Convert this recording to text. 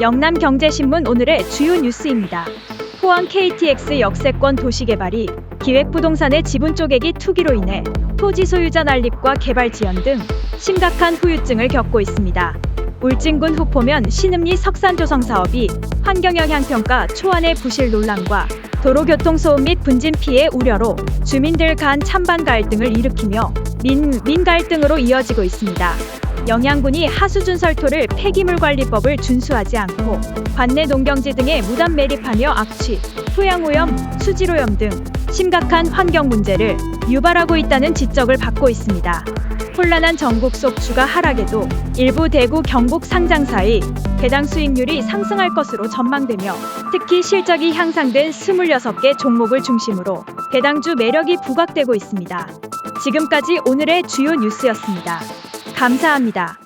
영남경제신문 오늘의 주요 뉴스입니다. 포항 KTX 역세권 도시개발이 기획부동산의 지분 쪼개기 투기로 인해 토지 소유자 난립과 개발 지연 등 심각한 후유증을 겪고 있습니다. 울진군 후포면 신음리 석산조성 사업이 환경영향평가 초안의 부실 논란과 도로교통 소음 및 분진 피해 우려로 주민들 간 찬반 갈등을 일으키며 민, 민 갈등으로 이어지고 있습니다. 영양군이 하수준설토를 폐기물관리법을 준수하지 않고 관내 농경지 등에 무단 매립하며 악취, 토양오염, 수질오염 등 심각한 환경 문제를 유발하고 있다는 지적을 받고 있습니다. 혼란한 전국 속 주가 하락에도 일부 대구 경북 상장사의 배당 수익률이 상승할 것으로 전망되며 특히 실적이 향상된 26개 종목을 중심으로 배당주 매력이 부각되고 있습니다. 지금까지 오늘의 주요 뉴스였습니다. 감사합니다.